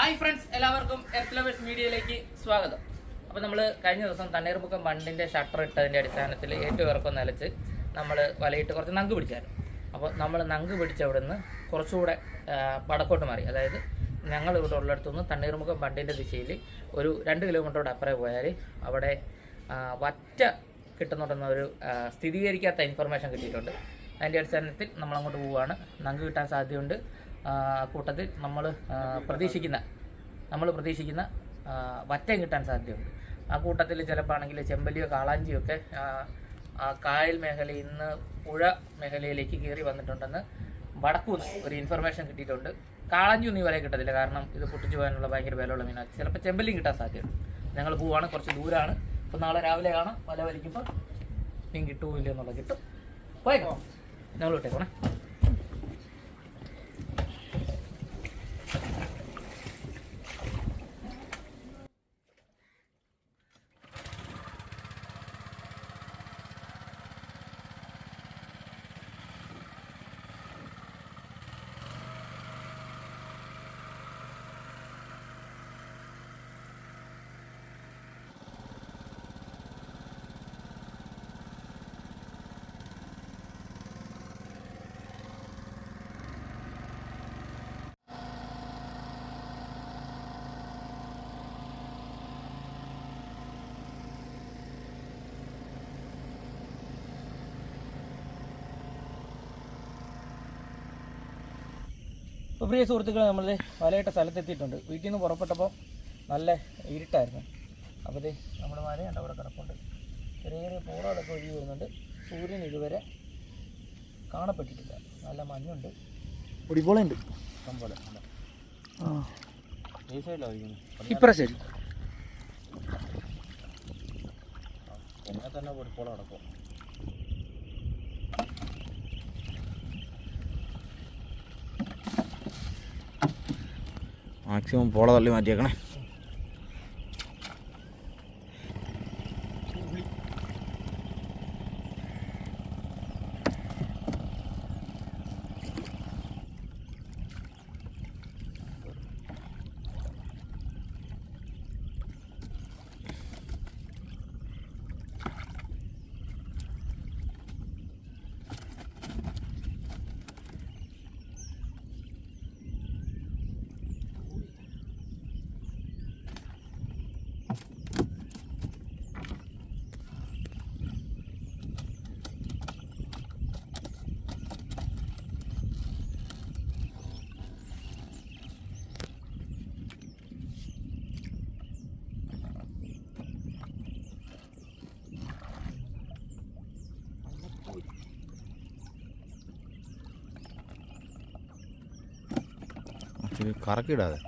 Hi friends എല്ലാവർക്കും earth lovers മീഡിയയിലേക്ക് സ്വാഗതം. അപ്പോൾ നമ്മൾ കഴിഞ്ഞ ദിവസം തണ്ണീർമുഖം ബണ്ടിന്റെ ഷട്ടർ ഇട്ടതിന്റെ അടിസ്ഥാനത്തിൽ ഏറ്റവും ഇറക്കം നിലച്ച് നമ്മൾ വലയിട്ട് കുറച്ച് നങ്ക് പിടിച്ചായിരുന്നു. അപ്പോൾ നമ്മൾ നങ്ക് പിടിച്ച അവിടെ നിന്ന് കുറച്ചുകൂടെ വടക്കോട്ട് മാറി. അതായത് ഞങ്ങൾ ഇവിടെ ഉള്ളിടത്തുനിന്ന് തണ്ണീർമുഖം ബണ്ടിന്റെ ദിശയിൽ ഒരു രണ്ട് കിലോമീറ്ററോട് അപ്പുറം പോയാൽ അവിടെ വറ്റ കിട്ടുന്നുണ്ടെന്ന ഒരു സ്ഥിരീകരിക്കാത്ത ഇൻഫർമേഷൻ കിട്ടിയിട്ടുണ്ട്. അതിന്റെ അടിസ്ഥാനത്തിൽ നമ്മളങ്ങോട്ട് പോവുകയാണ് നങ്ക് കിട്ടാൻ സാധ്യതയുണ്ട്. കൂട്ടത്തിൽ നമ്മൾ പ്രതീക്ഷിക്കുന്ന നമ്മൾ പ്രതീക്ഷിക്കുന്ന വറ്റം കിട്ടാൻ സാധ്യതയുണ്ട്. ആ കൂട്ടത്തിൽ ചിലപ്പോൾ ആണെങ്കിൽ ചെമ്പലിയോ കാളാഞ്ചിയോ ഒക്കെ കായൽ മേഖലയിൽ നിന്ന് പുഴ മേഖലയിലേക്ക് കയറി വന്നിട്ടുണ്ടെന്ന് വടക്കൂന്ന് ഒരു ഇൻഫർമേഷൻ കിട്ടിയിട്ടുണ്ട്. കാളാഞ്ചി ഒന്നും വരെ കിട്ടത്തില്ല. കാരണം ഇത് പൊട്ടിച്ചു പോകാനുള്ള ഭയങ്കര വിലയുള്ള മീനാണ് ചിലപ്പോൾ ചെമ്പല്ലിയും കിട്ടാൻ സാധ്യതയുണ്ട്. ഞങ്ങൾ പോവാണ്. കുറച്ച് ദൂരമാണ് അപ്പോൾ നാളെ രാവിലെ കാണാം. വല വലിക്കുമ്പോൾ മീൻ കിട്ടുമോ ഇല്ലയോ എന്നുള്ളത് കിട്ടും. പോയേക്കോ. ഞങ്ങൾ വിട്ടേക്കോണേ പ്രിയ സുഹൃത്തുക്കൾ നമ്മൾ വലയിട്ട സ്ഥലത്തെത്തിയിട്ടുണ്ട്. വീട്ടിൽ നിന്ന് പുറപ്പെട്ടപ്പോൾ നല്ല ഇരുട്ടായിരുന്നു. അപ്പോൾ നമ്മുടെ വലയുണ്ട് അവിടെ കിടപ്പുണ്ട്. ചെറിയ ചെറിയ പൂളകളൊക്കെ ഒഴുകി വരുന്നുണ്ട്. സൂര്യൻ ഇതുവരെ കാണപ്പെട്ടിട്ടില്ല. നല്ല മഞ്ഞുണ്ട്. ഒടിപോളുണ്ട് ഇഷ്ടം പോലെ ഇപ്പറ ശരി എന്നെ തന്നെ പൊടിപ്പോളം അടക്കും മാക്സിമം പോള തള്ളി മാറ്റിയേക്കണേ. ഇച്ചിരി കറക്കിടാതെ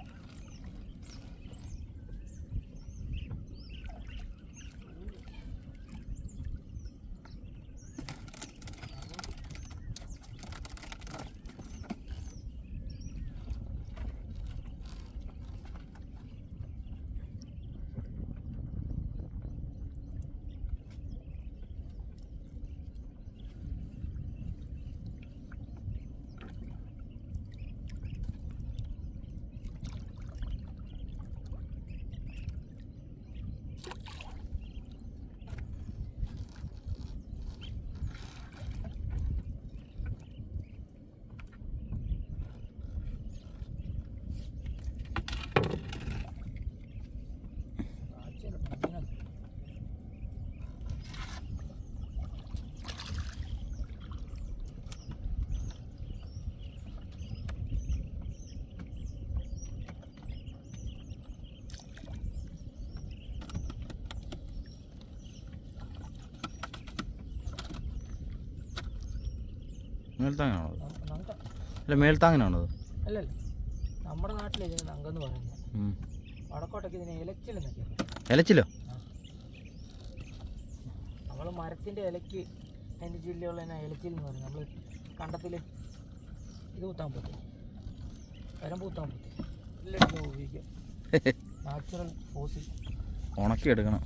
മേൽത്താങ്ങാണോ അല്ല മേൽത്താങ്ങനാണോ അത്? അല്ലല്ല. നമ്മുടെ നാട്ടിലെ നങ്കെന്ന് പറയുന്നത്. വടക്കോട്ടൊക്കെ ഇതിനെ ഇലച്ചിലെന്നൊക്കെ ഇലച്ചിലോ? നമ്മൾ മരത്തിന്റെ ഇലക്ക് അതിന്റെ ജില്ലയുള്ള ഇലച്ചിൽ എന്ന് പറയും. നമ്മൾ കണ്ടത്തിൽ ഇത് കുത്താൻ പറ്റും. വരമ്പ് കുത്താൻ പറ്റും. ഉപയോഗിക്കാം. നാച്ചുറൽ ഫോസിൽ ഉണക്കി എടുക്കണം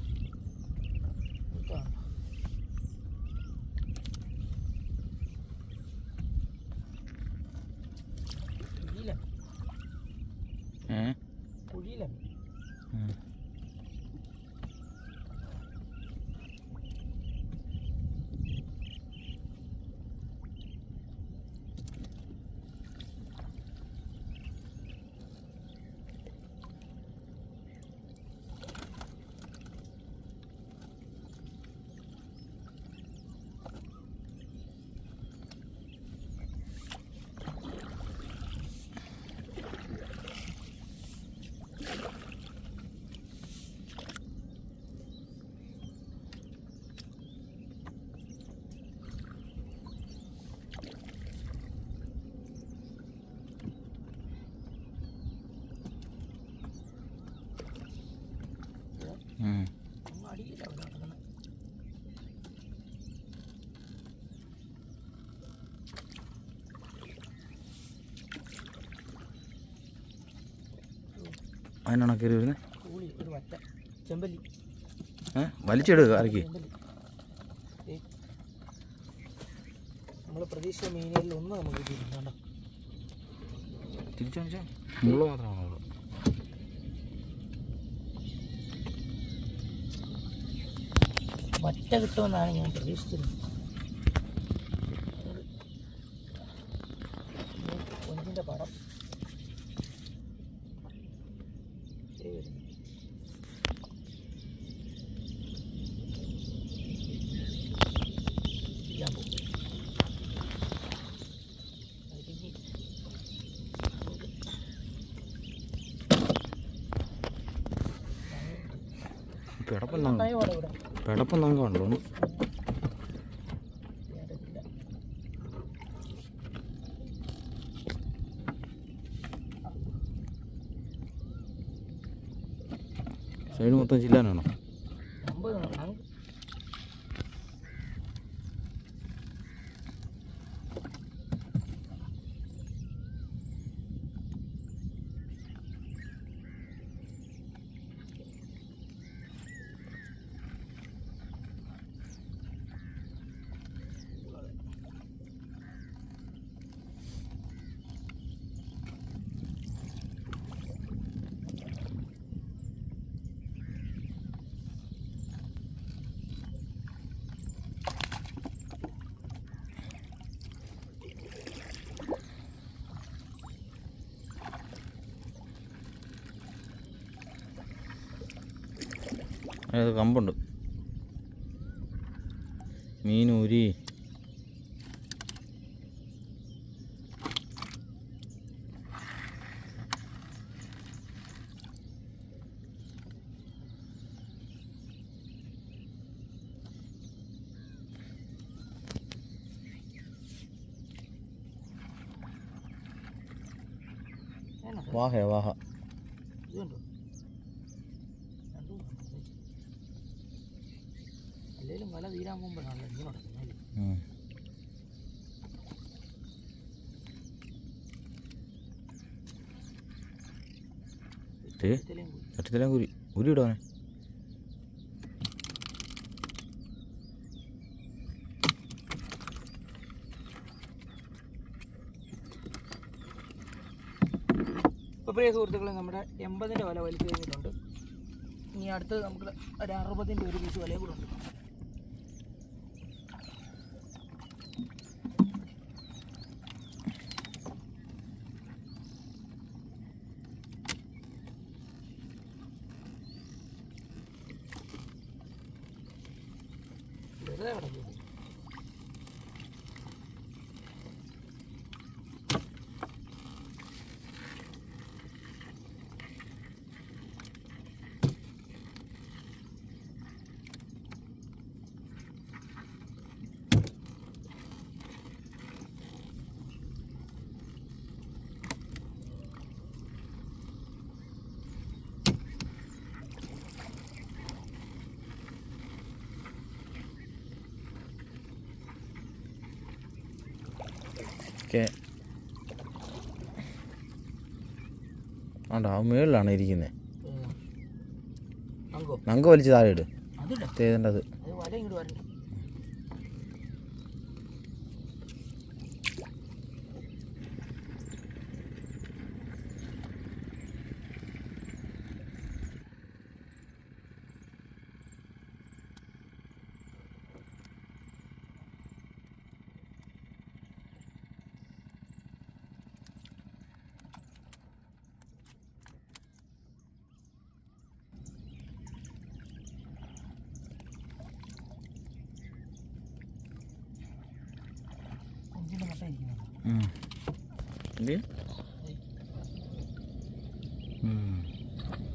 അതിനാണോ കയറി വരുന്നത് കൂളി ഒരു വറ്റ. ചെമ്പല്ലി. ഏ? വലിച്ചെടുക്കുക കിട്ടിയിട്ടുണ്ടോ തിരിച്ചു മുള്ള മാത്രമാണോ കിട്ടുമെന്നാണ് ഞാൻ പ്രതീക്ഷിച്ചത് പിടപ്പം? പിടപ്പം നങ്ക ഉണ്ടോ സൈഡ് മൊത്തം ചില്ലാനാണോ അത് കമ്പുണ്ട്. മീനൂരി? വാഹ വാഹ. ഇതുണ്ടോ? അല്ലെങ്കിലും വല തീരാൻ പോകുമ്പോഴാണല്ലോ മീൻ ഉടക്കുന്നത്. ചട്ടത്തിലെ കുരി ഉരി ഇടുവാനെ അപ്പോൾ പ്രിയ സുഹൃത്തുക്കളെ നമ്മുടെ എൺപതിന്റെ വില വലിച്ചു കഴിഞ്ഞിട്ടുണ്ട്. ഇനി അടുത്തത് നമുക്ക് ഒരു അറുപതിന്റെ ഒരു പീസ് വിലയും കൂടെ ഉണ്ട്. ആണ്ടോ ആ മേളിലാണ് ഇരിക്കുന്നത് നങ്ക. വലിച്ച് താഴെ ഇട്. തേതേണ്ടത്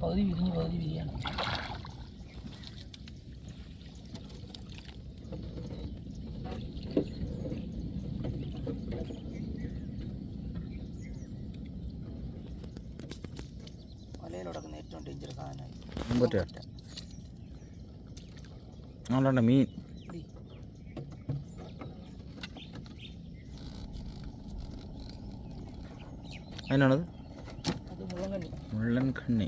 പകുതി വിരിഞ്ഞ് പകുതി വിരിയാണ്. വലയിലോടൊക്കെ ഏറ്റവും ഡേഞ്ചർ സാധനമായി. മീൻ ഇടി. അതിനാണത് അത് മുഴുവൻ കണ്ണി മുള്ളൻ കണ്ണി ഈ അടുത്തത് പഞ്ഞി, മുള്ളൻകണ്ണി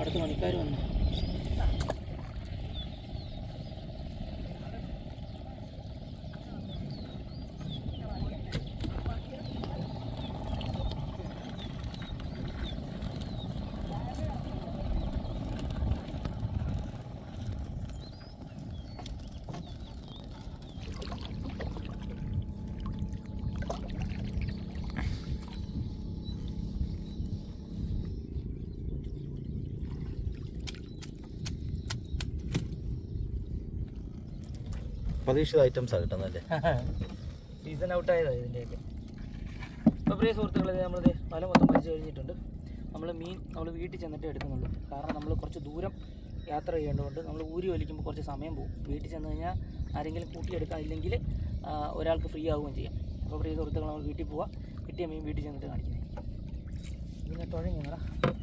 അടുത്ത പണിക്കാർ വന്നു. പ്രതീക്ഷിത ഐറ്റംസാണ് കിട്ടുന്നല്ലേ സീസൺ ഔട്ട് ആയതാണ് ഇതിന്റെയൊക്കെ അപ്പോൾ പ്രിയ സുഹൃത്തുക്കളെ നമ്മൾ വല മൊത്തം വലിച്ചു കഴിഞ്ഞിട്ടുണ്ട്. നമ്മൾ മീൻ നമ്മൾ വീട്ടിൽ ചെന്നിട്ട് എടുക്കുന്നുള്ളൂ. കാരണം നമ്മൾ കുറച്ച് ദൂരം യാത്ര ചെയ്യേണ്ടതുകൊണ്ട് നമ്മൾ ഊരി വലിക്കുമ്പോൾ കുറച്ച് സമയം പോകും. വീട്ടിൽ ചെന്ന് കഴിഞ്ഞാൽ ആരെങ്കിലും കൂട്ടിയെടുക്കാം ഇല്ലെങ്കിൽ ഒരാൾക്ക് ഫ്രീ ആവുകയും ചെയ്യാം. അപ്പോൾ പ്രിയ സുഹൃത്തുക്കൾ നമ്മൾ വീട്ടിൽ പോവാം. കിട്ടിയ മീൻ വീട്ടിൽ ചെന്നിട്ട് കാണിക്കുന്നത് ഇതിനെ തുഴഞ്ഞു അപ്പോൾ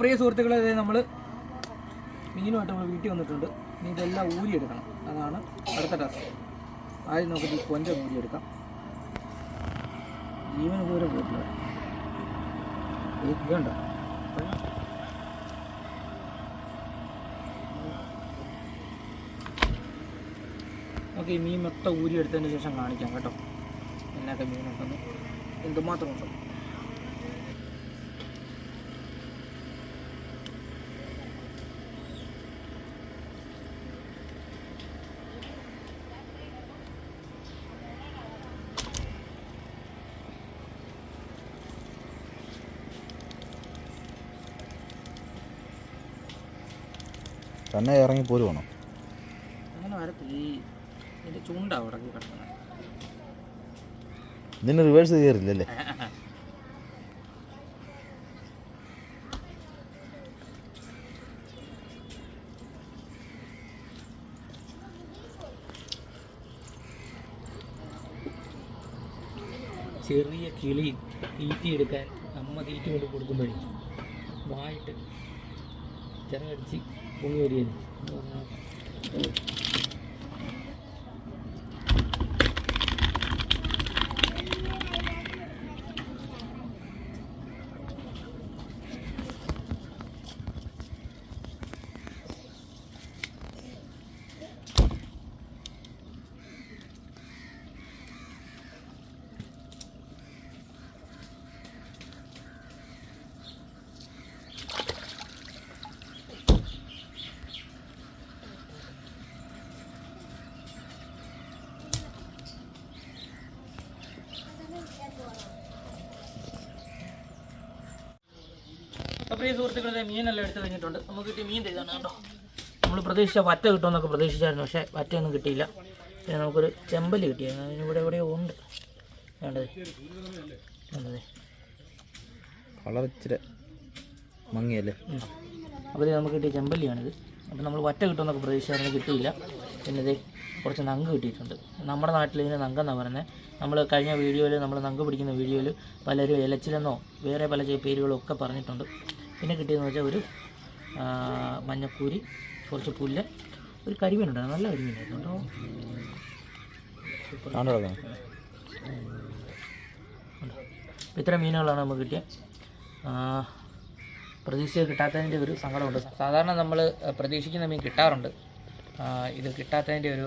പ്രിയ സുഹൃത്തുക്കളെ നമ്മൾ മീനുമായിട്ട് നമ്മൾ വീട്ടിൽ വന്നിട്ടുണ്ട്. ഇനി ഇതെല്ലാം ഊരിയെടുക്കണം. അതാണ് അടുത്ത ടാസ്ക് ആദ്യം നമുക്ക് ഈ കൊഞ്ച ഊരിയെടുക്കാം. ജീവൻ ഇതുവരെ പോയിട്ടില്ല. വേണ്ട. നമുക്ക് ഈ മീൻ മൊത്തം ഊരിയെടുത്തതിന് ശേഷം കാണിക്കാം കേട്ടോ. എന്നൊക്കെ മീനുണ്ടെന്ന് എന്തുമാത്രം ഉണ്ടോ? തന്നെ ഇറങ്ങി പോരുവാണോ? അങ്ങനെ വരത്തില്ല. ഈ ഇതിന്റെ ചുണ്ട അവിടെ കിടക്കുന്നത്. ഇതിന് റിവേഴ്സ് കയറില്ലല്ലേ? ചെറിയ കിളി തീറ്റി എടുക്കാൻ അമ്മ തീറ്റി കൊണ്ട് കൊടുക്കുമ്പോഴേ വായിട്ട് ചിറകടിച്ച് 工业链 ഈ സുഹൃത്തുക്കളെ മീനെല്ലാം എടുത്ത് കഴിഞ്ഞിട്ടുണ്ട്. നമുക്ക് കിട്ടിയ മീൻ ഇതാണ് കേട്ടോ. നമ്മൾ പ്രതീക്ഷിച്ച വറ്റ കിട്ടുമെന്നൊക്കെ പ്രതീക്ഷിച്ചായിരുന്നു പക്ഷേ വറ്റയൊന്നും കിട്ടിയില്ല. പിന്നെ നമുക്കൊരു ചെമ്പൽ കിട്ടിയായിരുന്നു. അതിനിവിടെ എവിടെയോ ഉണ്ട്. വേണ്ടത് വേണ്ടത് കളർ ഇച്ചിരി മങ്ങിയല്ലേ? അപ്പോൾ നമുക്ക് കിട്ടിയ ചെമ്പല്ലിയാണിത്. അപ്പോൾ നമ്മൾ വറ്റ കിട്ടുമെന്നൊക്കെ പ്രതീക്ഷിച്ചായിരുന്നു കിട്ടിയില്ല. പിന്നെ ഇത് കുറച്ച് നങ്ക് കിട്ടിയിട്ടുണ്ട്. നമ്മുടെ നാട്ടിൽ ഇതിന് നങ്കെന്നാണ് പറയുന്നത് നമ്മൾ കഴിഞ്ഞ വീഡിയോയിൽ നമ്മൾ നങ്ക് പിടിക്കുന്ന വീഡിയോയിൽ പലരും ഇലച്ചിലെന്നോ വേറെ പല ചെ- പേരുകളും ഒക്കെ പറഞ്ഞിട്ടുണ്ട്. പിന്നെ കിട്ടിയെന്ന് വെച്ചാൽ ഒരു മഞ്ഞപ്പൂരി കുറച്ച് പുല്ല് ഒരു കരിമീനുണ്ടായിരുന്നു നല്ല കരിമീനായിരുന്നു കേട്ടോ. അപ്പോൾ ഇത്ര മീനുകളാണ് നമുക്ക് കിട്ടിയത്. പ്രതീക്ഷ കിട്ടാത്തതിന്റെ ഒരു സങ്കടമുണ്ട്. സാധാരണ നമ്മൾ പ്രതീക്ഷിക്കുന്ന മീൻ കിട്ടാറുണ്ട്. ഇത് കിട്ടാത്തതിന്റെ ഒരു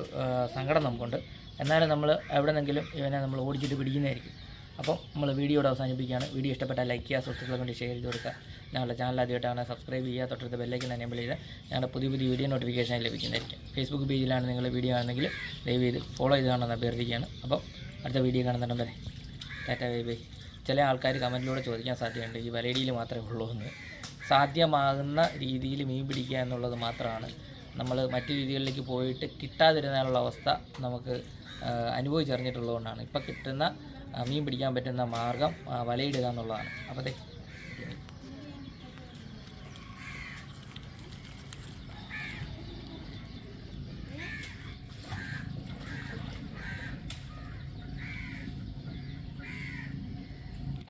സങ്കടം നമുക്കുണ്ട്. എന്നാലും നമ്മൾ എവിടെ നിന്നെങ്കിലും ഇവനെ നമ്മൾ ഓടിച്ചിട്ട് പിടിക്കുന്നതായിരിക്കും. അപ്പം നമ്മൾ വീഡിയോയുടെ അവസാനിപ്പിക്കുകയാണ്. വീഡിയോ ഇഷ്ടപ്പെട്ടാൽ ലൈക്ക് ചെയ്യുക സുഹൃത്തുക്കളെ കൊണ്ട് ഷെയർ ചെയ്ത് കൊടുക്കുക. ഞങ്ങളുടെ ചാനൽ ആദ്യമായിട്ടാണ് സബ്സ്ക്രൈബ് ചെയ്യുക തൊട്ടടുത്ത ബെല്ലൈക്കൻ എനേബിൾ ചെയ്ത് ഞങ്ങളുടെ പുതിയ പുതിയ വീഡിയോ നോട്ടിഫിക്കേഷൻ ലഭിക്കുന്നതായിരിക്കും. ഫേസ്ബുക്ക് പേജിലാണ് നിങ്ങൾ വീഡിയോ ആണെങ്കിൽ ദയവ് ചെയ്ത് ഫോളോ ചെയ്ത് കാണുന്ന അഭ്യർത്ഥിക്കുകയാണ്. അപ്പോൾ അടുത്ത വീഡിയോ കാണുന്നുണ്ടം വരെ ടാറ്റ ബൈ ബൈ. ചില ആൾക്കാർ കമന്റിലൂടെ ചോദിക്കാൻ സാധ്യതയുണ്ട്. ഈ വലയിടിയിൽ മാത്രമേ ഉള്ളൂ എന്ന്. സാധ്യമാകുന്ന രീതിയിൽ മീൻ പിടിക്കുക എന്നുള്ളത് മാത്രമാണ്. നമ്മൾ മറ്റു രീതികളിലേക്ക് പോയിട്ട് കിട്ടാതിരുന്നാലുള്ള അവസ്ഥ നമുക്ക് അനുഭവിച്ചറിഞ്ഞിട്ടുള്ളതുകൊണ്ടാണ്. ഇപ്പോൾ കിട്ടുന്ന മീൻ പിടിക്കാൻ പറ്റുന്ന മാർഗം വലയിടുക എന്നുള്ളതാണ്. അപ്പോൾ